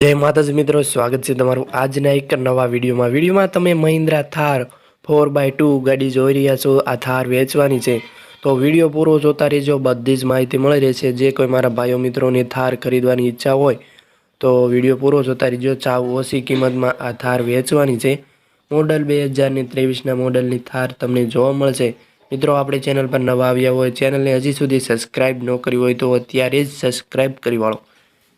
જય માતાજી મિત્રો, સ્વાગત છે તમારું આજના એક નવા વિડીયોમાં. વિડીયોમાં તમે Mahindra Thar four by two ગાડી જોઈ રહ્યા છો, આ થાર વેચવાની છે. તો વીડિયો પૂરો જોતા રહેજો, બધી જ માહિતી મળી રહેશે. જે કોઈ મારા ભાઈઓ મિત્રોને થાર ખરીદવાની ઈચ્છા હોય, તો વીડિયો પૂરો જોતા રહેજો. ચાવ ઓછી કિંમતમાં આ થાર વેચવાની છે. મોડલ બે હજારની ત્રેવીસના મોડલની થાર તમને જોવા મળશે. મિત્રો, આપણે ચેનલ પર નવા આવ્યા હોય, ચેનલને હજી સુધી સબસ્ક્રાઇબ ન કરી હોય તો અત્યારે જ સબસ્ક્રાઇબ કરી વાળો.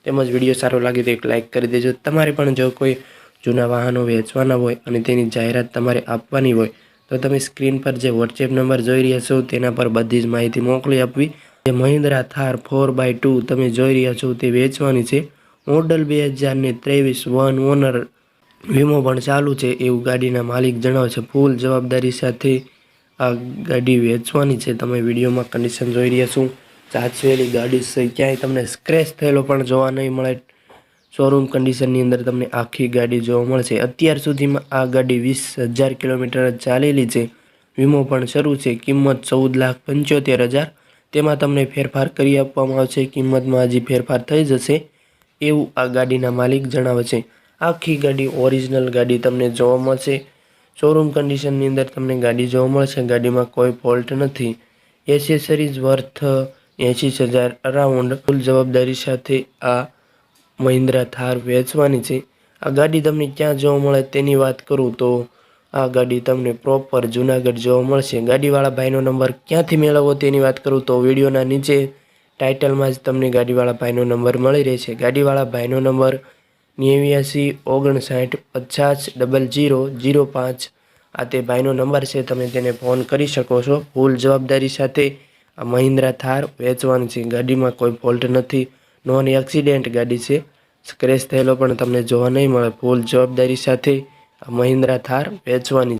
તેમજ વીડિયો સારો લાગે તો એક લાઇક કરી દેજો. તમારે પણ જો કોઈ જૂના વાહનો વેચવાના હોય અને તેની જાહેરાત તમારે આપવાની હોય, તો તમે સ્ક્રીન પર જે વોટ્સએપ નંબર જોઈ રહ્યા છો તેના પર બધી જ માહિતી મોકલી આપવી. જે Mahindra Thar four by two તમે જોઈ રહ્યા છો તે વેચવાની છે. મોડલ બે હજારને ત્રેવીસ વન ઓનર વીમો પણ ચાલુ છે. એવું ગાડીના માલિક જણાવે છે. ફૂલ જવાબદારી સાથે આ ગાડી વેચવાની છે. તમે વિડીયોમાં કન્ડિશન જોઈ રહ્યા છો. સાચવેલી ગાડી છે, ક્યાંય તમને સ્ક્રેચ થયેલો પણ જોવા નહીં મળે. શોરૂમ કન્ડિશનની અંદર તમને આખી ગાડી જોવા મળશે. અત્યાર સુધીમાં આ ગાડી વીસ હજાર કિલોમીટર ચાલેલી છે. વીમો પણ શરૂ છે. કિંમત ચૌદ લાખ પંચોતેર હજાર. તેમાં તમને ફેરફાર કરી આપવામાં આવશે. કિંમતમાં હજી ફેરફાર થઈ જશે એવું આ ગાડીના માલિક જણાવે છે. આખી ગાડી ઓરિજિનલ ગાડી તમને જોવા મળશે. શોરૂમ કન્ડિશનની અંદર તમને ગાડી જોવા મળશે. ગાડીમાં કોઈ ફોલ્ટ નથી. એસેસરીઝ વર્થ એંશી હજાર અરાઉન્ડ ફૂલ જવાબદારી સાથે આ મહિન્દ્રા થાર વેચવાની છે. આ ગાડી તમને ક્યાં જોવા મળે તેની વાત કરું તો આ ગાડી તમને પ્રોપર જુનાગઢ જોવા મળશે. ગાડીવાળા ભાઈનો નંબર ક્યાંથી મેળવવો તેની વાત કરું તો વિડીયોના નીચે ટાઇટલમાં જ તમને ગાડીવાળા ભાઈનો નંબર મળી રહેશે. ગાડીવાળા ભાઈનો નંબર નેવ્યાસી ઓગણસાઠ પચાસ ડબલ જીરો જીરો પાંચ આ તે ભાઈનો નંબર છે. તમે તેને ફોન કરી શકો છો. ફૂલ જવાબદારી સાથે આ મહિન્દ્રા થાર વેચવાની છે. ગાડીમાં કોઈ ફોલ્ટ નથી. નોન એક્સિડેન્ટ ગાડી છે. સ્ક્રેચ થયેલો પણ તમને જોવા નહીં મળે. ફૂલ જવાબદારી સાથે આ મહિન્દ્રા થાર વેચવાની